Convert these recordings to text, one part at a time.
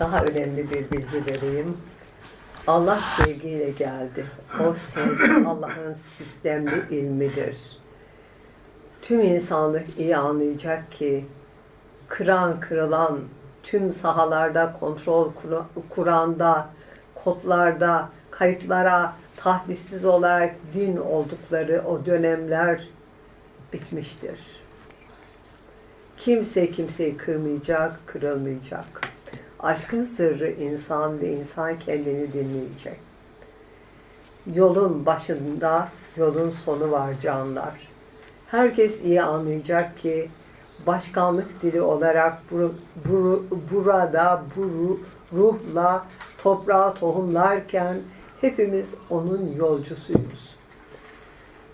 daha önemli bir bilgi vereyim. Allah sevgiyle geldi. O ses Allah'ın sistemli ilmidir. Tüm insanlık iyi anlayacak ki kıran kırılan tüm sahalarda kontrol kuranda, kodlarda, kayıtlara tahdissiz olarak din oldukları o dönemler bitmiştir. Kimse kimseyi kırmayacak, kırılmayacak. Aşkın sırrı insan ve insan kendini dinleyecek. Yolun başında, yolun sonu var canlar. Herkes iyi anlayacak ki başkanlık dili olarak bu, bu- burada bu ru- ruhla toprağa tohumlarken hepimiz onun yolcusuyuz.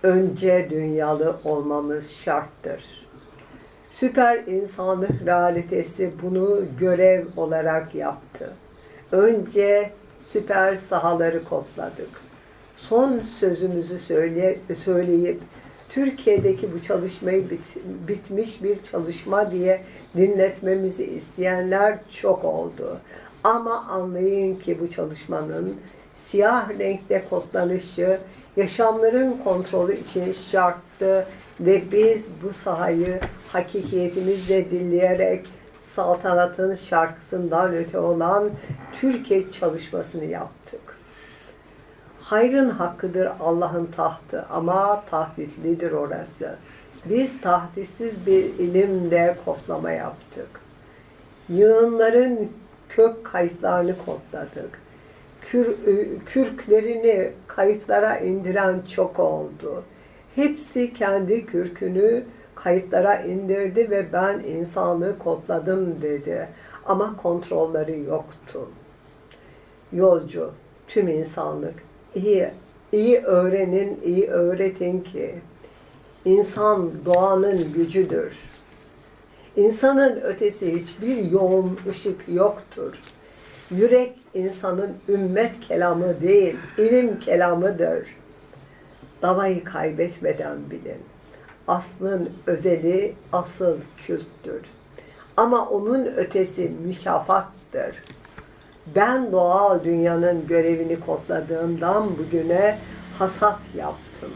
Önce dünyalı olmamız şarttır. Süper insanlık realitesi bunu görev olarak yaptı. Önce süper sahaları kodladık. Son sözümüzü söyle, söyleyip Türkiye'deki bu çalışmayı bit- bitmiş bir çalışma diye dinletmemizi isteyenler çok oldu. Ama anlayın ki bu çalışmanın siyah renkte kodlanışı yaşamların kontrolü için şarttı ve biz bu sahayı hakikiyetimizle dinleyerek saltanatın şarkısından öte olan Türkiye çalışmasını yaptık. Hayrın hakkıdır Allah'ın tahtı ama tahditlidir orası. Biz tahditsiz bir ilimle kodlama yaptık. Yığınların kök kayıtlarını kodladık. Kür, kürklerini kayıtlara indiren çok oldu. Hepsi kendi kürkünü kayıtlara indirdi ve ben insanlığı kodladım dedi. Ama kontrolleri yoktu. Yolcu, tüm insanlık iyi, iyi öğrenin, iyi öğretin ki insan doğanın gücüdür. İnsanın ötesi hiçbir yoğun ışık yoktur. Yürek insanın ümmet kelamı değil, ilim kelamıdır. Davayı kaybetmeden bilin. Aslın özeli asıl külttür. Ama onun ötesi mükafattır. Ben doğal dünyanın görevini kodladığımdan bugüne hasat yaptım.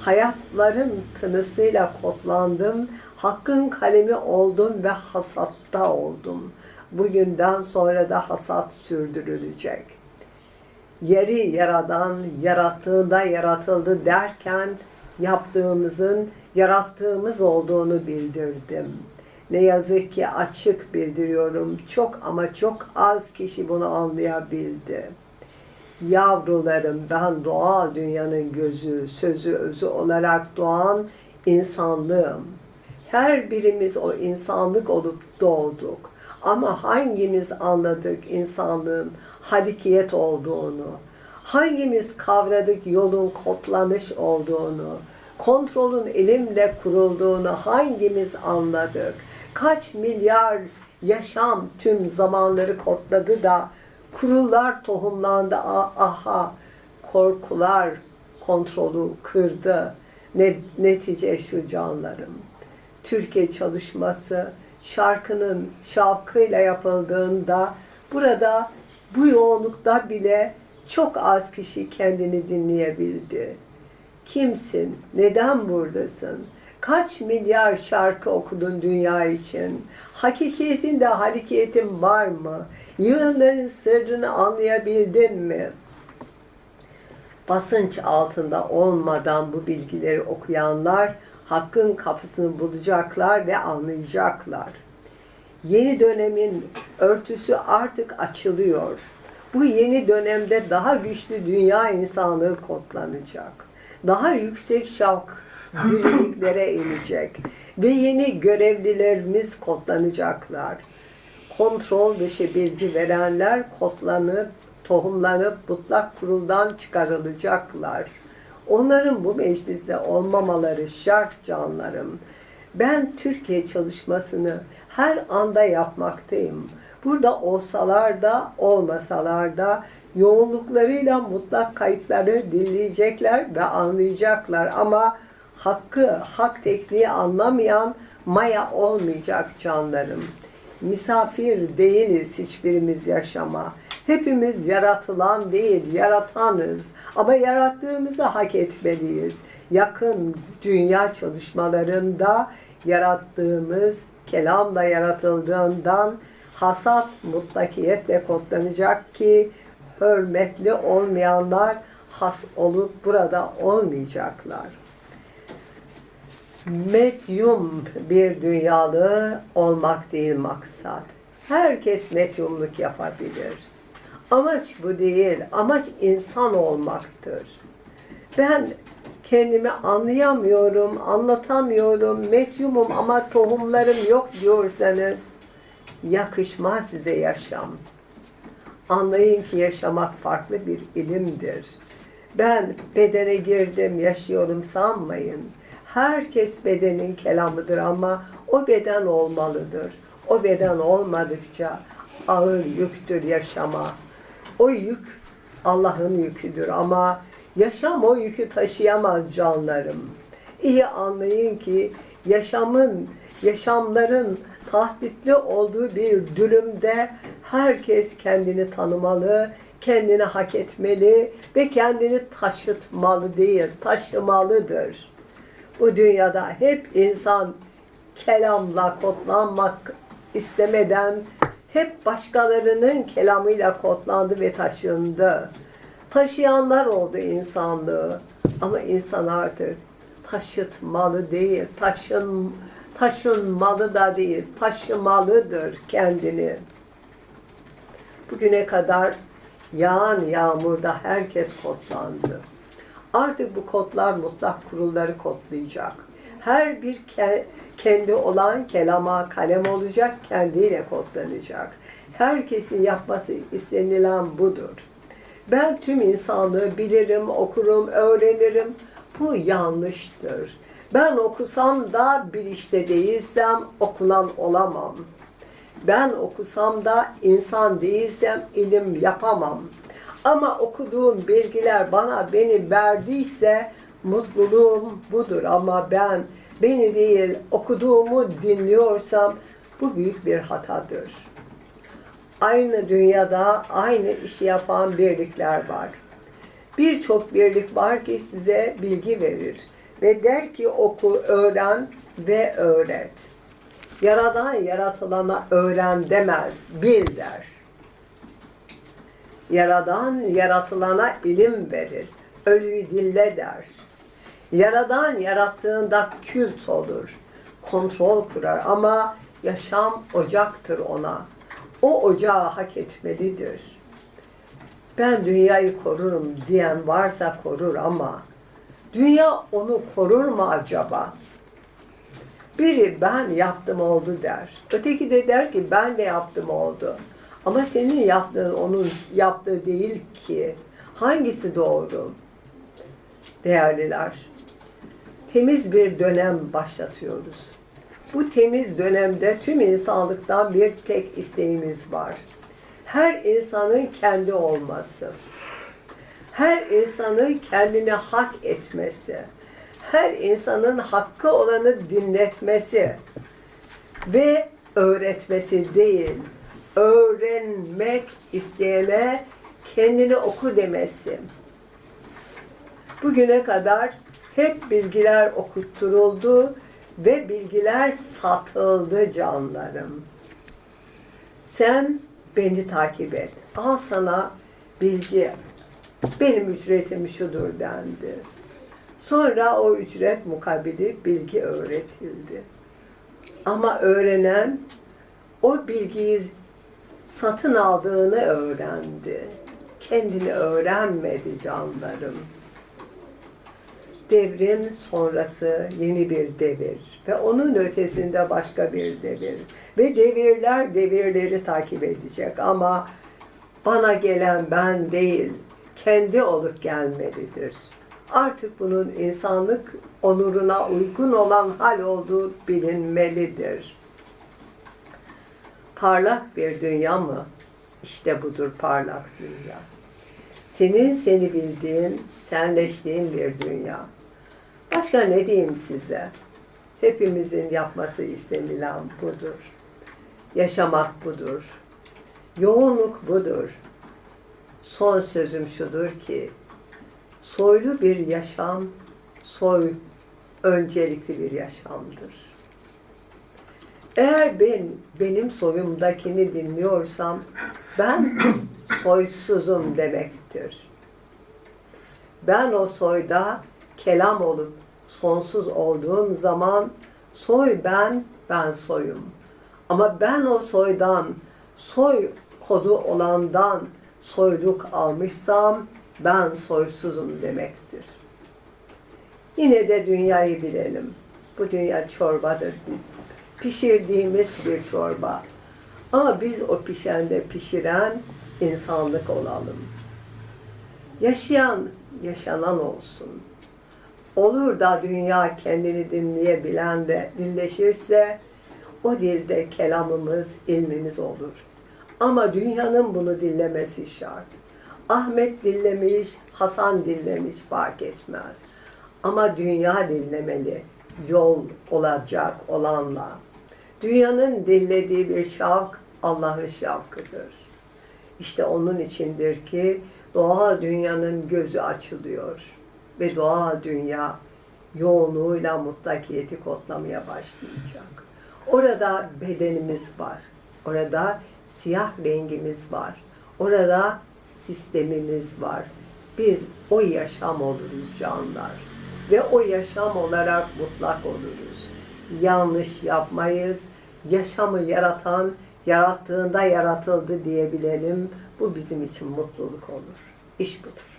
Hayatların tınısıyla kodlandım, hakkın kalemi oldum ve hasatta oldum. Bugünden sonra da hasat sürdürülecek. Yeri yaradan yarattığında yaratıldı derken yaptığımızın yarattığımız olduğunu bildirdim. Ne yazık ki açık bildiriyorum. Çok ama çok az kişi bunu anlayabildi. Yavrularım ben doğal dünyanın gözü, sözü, özü olarak doğan insanlığım. Her birimiz o insanlık olup doğduk. Ama hangimiz anladık insanlığın halikiyet olduğunu? Hangimiz kavradık yolun kodlanış olduğunu? Kontrolün ilimle kurulduğunu hangimiz anladık? Kaç milyar yaşam tüm zamanları kodladı da kurullar tohumlandı. Ah- Aha korkular kontrolü kırdı. Ne, netice şu canlarım. Türkiye çalışması şarkının şavkıyla yapıldığında burada bu yoğunlukta bile çok az kişi kendini dinleyebildi. Kimsin? Neden buradasın? Kaç milyar şarkı okudun dünya için? Hakikiyetinde hareketin var mı? Yığınların sırrını anlayabildin mi? basınç altında olmadan bu bilgileri okuyanlar hakkın kapısını bulacaklar ve anlayacaklar. Yeni dönemin örtüsü artık açılıyor. Bu yeni dönemde daha güçlü dünya insanlığı kodlanacak. Daha yüksek şavk birliklere inecek ve yeni görevlilerimiz kodlanacaklar kontrol dışı bilgi verenler kodlanıp, tohumlanıp mutlak kuruldan çıkarılacaklar. Onların bu mecliste olmamaları şart canlarım. Ben Türkiye çalışmasını her anda yapmaktayım. Burada olsalar da olmasalar da yoğunluklarıyla mutlak kayıtları dinleyecekler ve anlayacaklar. Ama hakkı, hak tekniği anlamayan maya olmayacak canlarım. Misafir değiliz hiçbirimiz yaşama. Hepimiz yaratılan değil, yaratanız. Ama yarattığımızı hak etmeliyiz. Yakın dünya çalışmalarında yarattığımız kelamla yaratıldığından hasat mutlakiyetle kodlanacak ki hürmetli olmayanlar has olup burada olmayacaklar. Medyum bir dünyalı olmak değil maksat. Herkes medyumluk yapabilir. Amaç bu değil. Amaç insan olmaktır. Ben kendimi anlayamıyorum, anlatamıyorum, medyumum ama tohumlarım yok diyorsanız yakışmaz size yaşam. Anlayın ki yaşamak farklı bir ilimdir. Ben bedene girdim, yaşıyorum sanmayın. Herkes bedenin kelamıdır ama o beden olmalıdır. O beden olmadıkça ağır yüktür yaşama. O yük Allah'ın yüküdür ama yaşam o yükü taşıyamaz canlarım. İyi anlayın ki yaşamın, yaşamların tahditli olduğu bir dürümde herkes kendini tanımalı, kendini hak etmeli ve kendini taşıtmalı değil, taşımalıdır. Bu dünyada hep insan kelamla kodlanmak istemeden hep başkalarının kelamıyla kodlandı ve taşındı. Taşıyanlar oldu insanlığı. Ama insan artık taşıtmalı değil, taşın, taşınmalı da değil, taşımalıdır kendini. Bugüne kadar yağan yağmurda herkes kodlandı. Artık bu kodlar mutlak kurulları kodlayacak. Her bir ke- kendi olan kelama kalem olacak, kendiyle kodlanacak. Herkesin yapması istenilen budur. Ben tüm insanlığı bilirim, okurum, öğrenirim. Bu yanlıştır. Ben okusam da bir işte değilsem okunan olamam. Ben okusam da insan değilsem ilim yapamam. Ama okuduğum bilgiler bana beni verdiyse mutluluğum budur. Ama ben beni değil okuduğumu dinliyorsam bu büyük bir hatadır. Aynı dünyada aynı işi yapan birlikler var. Birçok birlik var ki size bilgi verir ve der ki oku, öğren ve öğret. Yaradan yaratılana öğren demez, bil der. Yaradan yaratılana ilim verir, ölüyü dille der. Yaradan yarattığında kült olur, kontrol kurar ama yaşam ocaktır ona. O ocağı hak etmelidir. Ben dünyayı korurum diyen varsa korur ama dünya onu korur mu acaba? Biri ben yaptım oldu der. Öteki de der ki ben de yaptım oldu. Ama senin yaptığın onun yaptığı değil ki. Hangisi doğru? Değerliler, temiz bir dönem başlatıyoruz. Bu temiz dönemde tüm insanlıktan bir tek isteğimiz var. Her insanın kendi olması. Her insanın kendini hak etmesi. Her insanın hakkı olanı dinletmesi ve öğretmesi değil, öğrenmek isteyene kendini oku demesi. Bugüne kadar hep bilgiler okutturuldu ve bilgiler satıldı canlarım. Sen beni takip et. Al sana bilgi. Benim ücretim şudur dendi. Sonra o ücret mukabili bilgi öğretildi. Ama öğrenen o bilgiyi satın aldığını öğrendi. Kendini öğrenmedi canlarım. Devrim sonrası yeni bir devir ve onun ötesinde başka bir devir ve devirler devirleri takip edecek ama bana gelen ben değil, kendi olup gelmelidir. Artık bunun insanlık onuruna uygun olan hal olduğu bilinmelidir. Parlak bir dünya mı? İşte budur parlak dünya. Senin seni bildiğin, senleştiğin bir dünya. Başka ne diyeyim size? Hepimizin yapması istenilen budur. Yaşamak budur. Yoğunluk budur. Son sözüm şudur ki, soylu bir yaşam, soy öncelikli bir yaşamdır. Eğer ben benim soyumdakini dinliyorsam, ben soysuzum demektir. Ben o soyda kelam olup sonsuz olduğum zaman soy ben, ben soyum. Ama ben o soydan, soy kodu olandan soyluk almışsam ben soysuzum demektir. Yine de dünyayı bilelim. Bu dünya çorbadır. Pişirdiğimiz bir çorba. Ama biz o pişende pişiren insanlık olalım. Yaşayan, yaşanan olsun. Olur da dünya kendini dinleyebilen de dilleşirse o dilde kelamımız, ilmimiz olur. Ama dünyanın bunu dinlemesi şart. Ahmet dinlemiş, Hasan dinlemiş fark etmez. Ama dünya dinlemeli. Yol olacak olanla. Dünyanın dinlediği bir şavk Allah'ın şavkıdır. İşte onun içindir ki doğa dünyanın gözü açılıyor. Ve doğa dünya yoğunluğuyla mutlakiyeti kodlamaya başlayacak. Orada bedenimiz var. Orada siyah rengimiz var. Orada sistemimiz var. Biz o yaşam oluruz canlar. Ve o yaşam olarak mutlak oluruz. Yanlış yapmayız. Yaşamı yaratan, yarattığında yaratıldı diyebilelim. Bu bizim için mutluluk olur. İş budur.